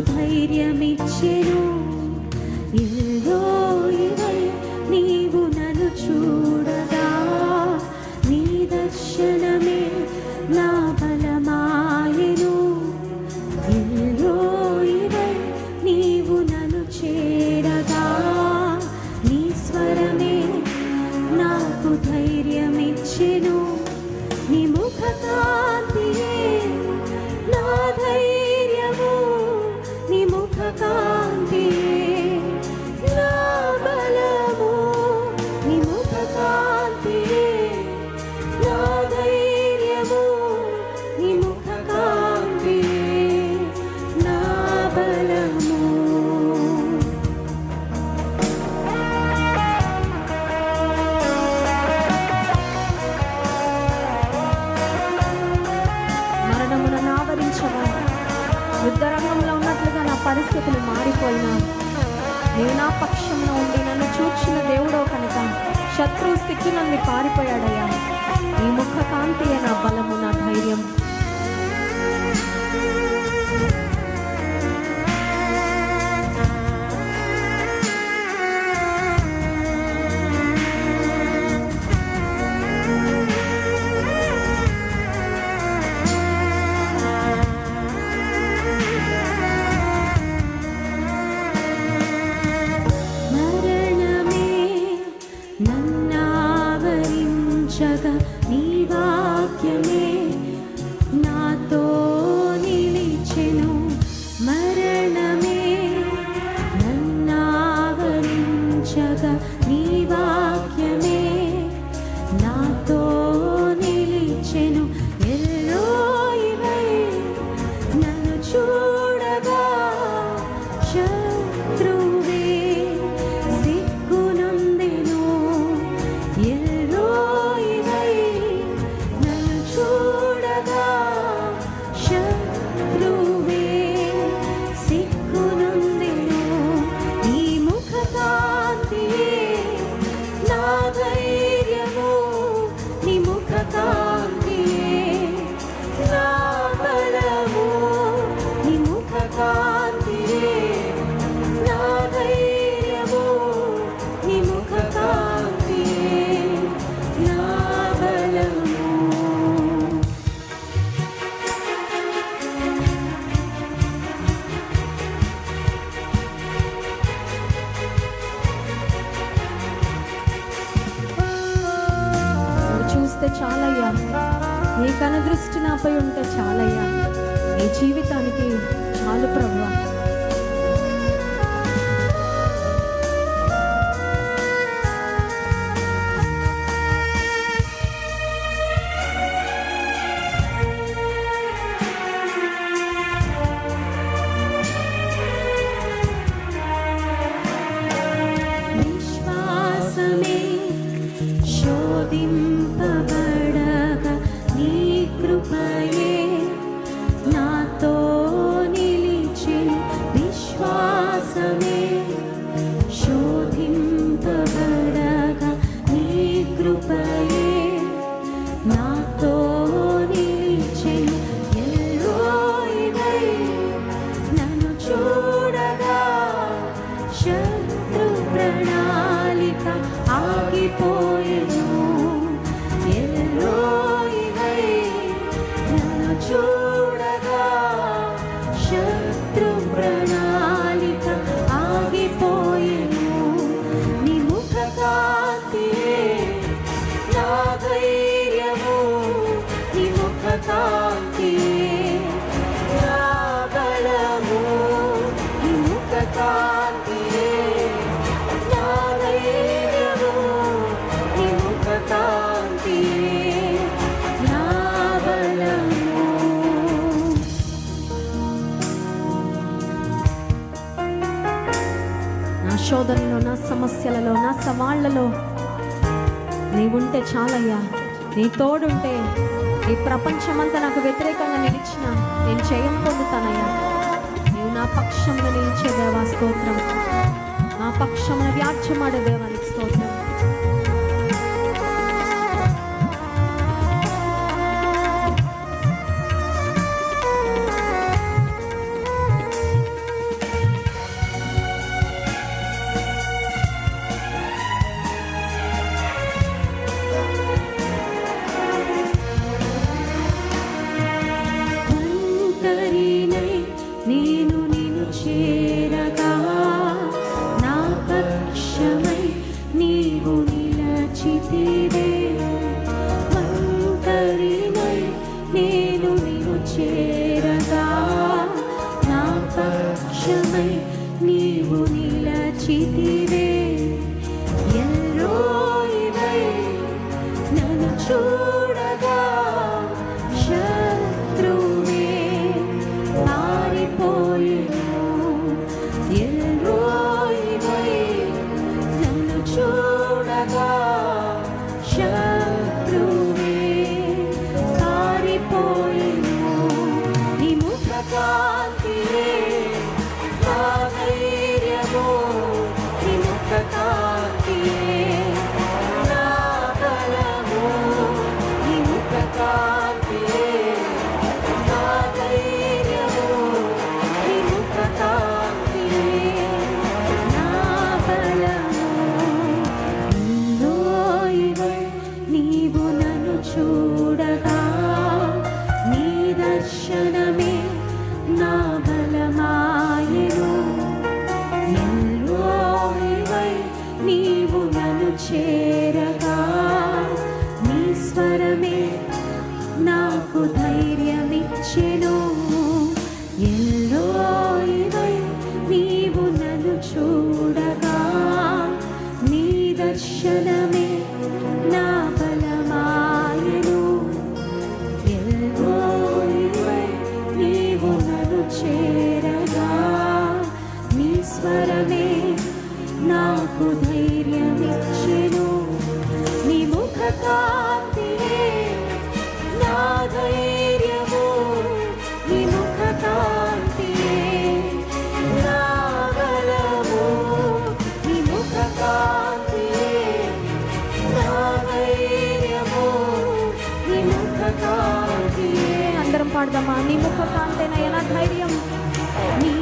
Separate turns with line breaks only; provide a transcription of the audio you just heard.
ధైర్యమిచ్చెను. పరిస్థితులు మారిపోయినా నేను నా పక్షంలో ఉండి నన్ను చూచిన దేవుడో కనుక శత్రువు స్థితి నన్ను పారిపోయాడయ్యా. ఈ ముఖ కాంతియే నా బలము నా ధైర్యం 在. నీ కనదృష్టి నాపై ఉంటే చాలయ్యా. నీ జీవితానికి చాలు ప్రభావ శత్రు ప్రణాళిక ఆగిపో సమస్యలలో నా సవాళ్ళలో? నీవుంటే చాలయ్యా. నీ తోడుంటే. ఈ ప్రపంచమంతా నాకు వ్యతిరేకంగా నిలిచిన నేను చేయం పొందుతానయ్యా. నీవు నా పక్షంలో నిలిచే దేవా స్తోత్రం? నా పక్షంలో వ్యాఖ్యమాడే దేవానికి స్తోత్రం? vivo ni la chitiva. అందరం పాడదామా నీ ముఖ కాంతేనయ్య నా ధైర్యం నీ